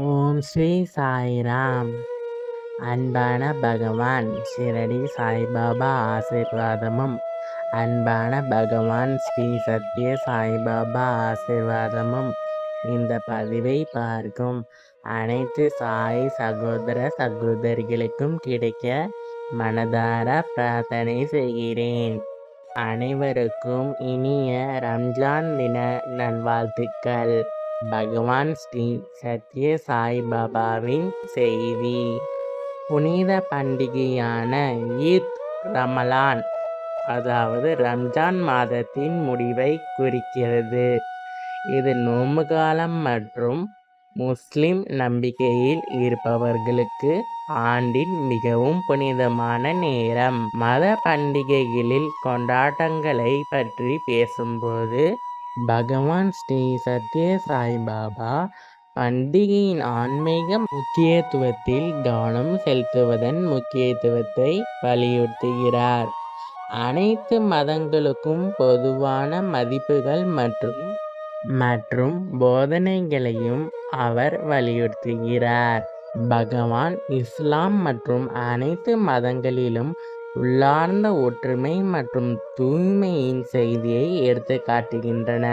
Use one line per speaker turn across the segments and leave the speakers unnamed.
ஓம் ஸ்ரீ சாய்ராம். அன்பான பகவான் ஷிரடி சாய்பாபா ஆசிர்வாதமும். அன்பான பகவான் ஸ்ரீ சத்ய சாய்பாபா ஆசிர்வாதமும். இந்த பதிவை பார்க்கும் அனைத்து சாய் சகோதர சகோதரிகளுக்கும் கிடைக்க மனதார பிரார்த்தனை செய்கிறேன். அனைவருக்கும் இனிய ரம்ஜான் தின நல்வாழ்த்துக்கள். பகவான் ஸ்ரீ சத்ய சாய்பாபாவின் செய்தி. புனித பண்டிகையான ஈத் ரமலான் அதாவது ரம்ஜான் மாதத்தின் முடிவை குறிக்கிறது. இது நோம்பு காலம் மற்றும் முஸ்லிம் நம்பிக்கையில் இருப்பவர்களுக்கு ஆண்டின் மிகவும் புனிதமான நேரம். மத பண்டிகைகளில் கொண்டாட்டங்களை பற்றி பேசும்போது பகவான் ஸ்ரீ சத்ய சாய்பாபா பண்டிகையின் ஆன்மீக முக்கியத்துவத்தில் கவனம் செலுத்துவதன் முக்கியத்துவத்தை வலியுறுத்துகிறார். அனைத்து மதங்களுக்கும் பொதுவான மதிப்புகள் மற்றும் மற்றும் போதனைகளையும் அவர் வலியுறுத்துகிறார். பகவான் இஸ்லாம் மற்றும் அனைத்து மதங்களிலும் உள்ளார்ந்த ஒற்றுமை மற்றும் தூய்மையின் செய்தியை எடுத்து காட்டுகின்றன.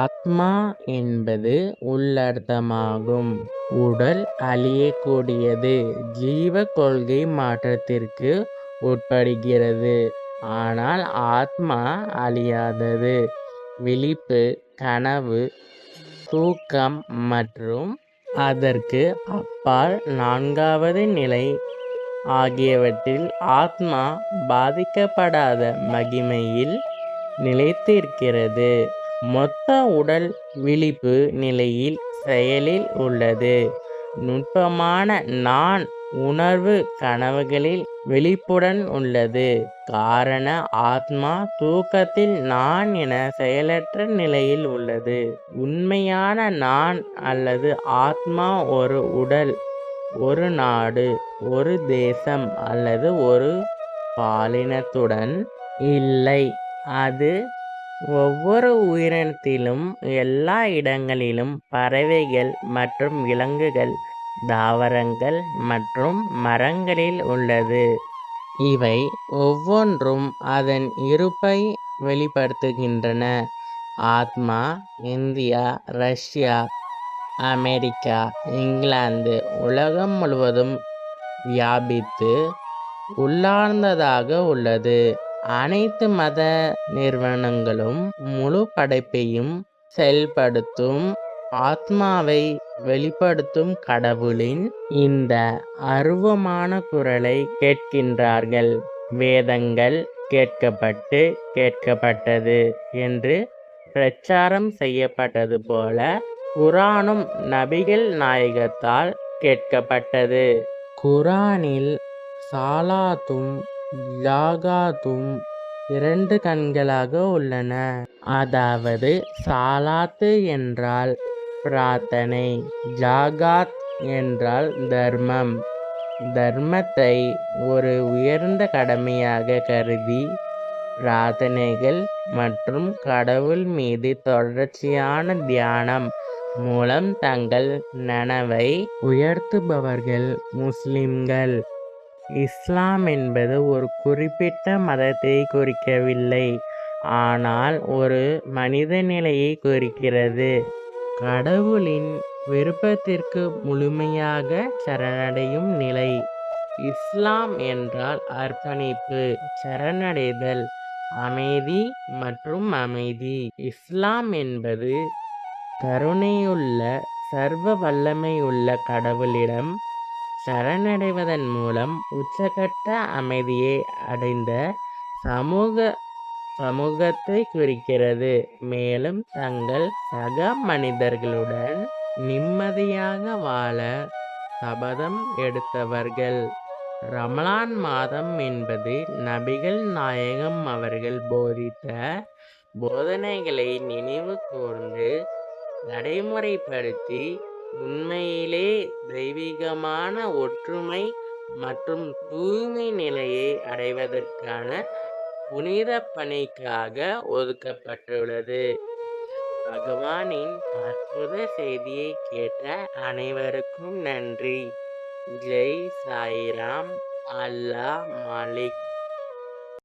ஆத்மா என்பது உள்ளர்த்தமாகும். உடல் அழியக்கூடியது ஜீவ கொள்கை மாற்றத்திற்கு உட்படுகிறது. ஆனால் ஆத்மா அழியாதது. விழிப்பு கனவு தூக்கம் மற்றும் அதற்கு அப்பால் நான்காவது நிலை ஆகியவற்றில் ஆத்மா பாதிக்கப்படாத மகிமையில் நிலைத்திருக்கிறது. மொத்த உடல் விழிப்பு நிலையில் செயலில் உள்ளது. நுட்பமான நான் உணர்வு கனவுகளில் விழிப்புடன் உள்ளது. காரண ஆத்மா தூக்கத்தில் நான் என செயலற்ற நிலையில் உள்ளது. உண்மையான நான் அல்லது ஆத்மா ஒரு உடல் ஒரு நாடு ஒரு தேசம் அல்லது ஒரு பாலினத்துடன் இல்லை. அது ஒவ்வொரு உயிரினத்திலும் எல்லா இடங்களிலும் பறவைகள் மற்றும் விலங்குகள் தாவரங்கள் மற்றும் மரங்களில் உள்ளது. இவை ஒவ்வொன்றும் அதன் இருப்பை வெளிப்படுத்துகின்றன. ஆத்மா இந்தியா ரஷ்யா அமெரிக்கா இங்கிலாந்து உலகம் முழுவதும் வியாபித்து உள்ளார்ந்ததாக உள்ளது. அனைத்து மத நிறுவனங்களும் முழு படைப்பையும் செயல்படுத்தும் ஆத்மாவை வெளிப்படுத்தும் கடவுளின் இந்த அருவமான குரலை கேட்கின்றார்கள். வேதங்கள் கேட்கப்பட்டு கேட்கப்பட்டது என்று பிரச்சாரம் செய்யப்பட்டது போல குரானும் நபிகள் நாயகத்தால் கேட்கப்பட்டது. குரானில் சாலாத்தும் ஜாகாத்தும் இரண்டு கண்களாக உள்ளன. அதாவது சாலாத்து என்றால் பிரார்த்தனை ஜாகாத் என்றால் தர்மம். தர்மத்தை ஒரு உயர்ந்த கடமையாக கருதி பிரார்த்தனைகள் மற்றும் கடவுள் மீது தொடர்ச்சியான தியானம் மூலம் தங்கள் நனவை உயர்த்துபவர்கள் முஸ்லிம்கள். இஸ்லாம் என்பது ஒரு குறிப்பிட்ட மதத்தை குறிக்கவில்லை. ஆனால் ஒரு மனித நிலையை குறிக்கிறது. கடவுளின் விருப்பத்திற்கு முழுமையாக சரணடையும் நிலை. இஸ்லாம் என்றால் அர்ப்பணிப்பு சரணடைதல் அமைதி மற்றும் அமைதி. இஸ்லாம் என்பது கருணையுள்ள சர்வ வல்லமையுள்ள கடவுளிடம் சரணடைவதன் மூலம் உச்சகட்ட அமைதியை அடைந்த சமூக சமூகத்தை குறிக்கிறது. மேலும் தங்கள் சக மனிதர்களுடன் நிம்மதியாக வாழ சபதம் எடுத்தவர்கள். ரமலான் மாதம் என்பது நபிகள் நாயகம் அவர்கள் போதித்த போதனைகளை நினைவு கூர்ந்து நடைமுறைப்படுத்தி உண்மையிலே தெய்வீகமான ஒற்றுமை மற்றும் தூய்மை நிலையை அடைவதற்கான புனித பணிக்காக ஒதுக்கப்பட்டுள்ளது. பகவானின் அற்புத செய்தியை கேட்ட அனைவருக்கும் நன்றி. ஜெய் சாய்ராம். அல்லா மாலிக்.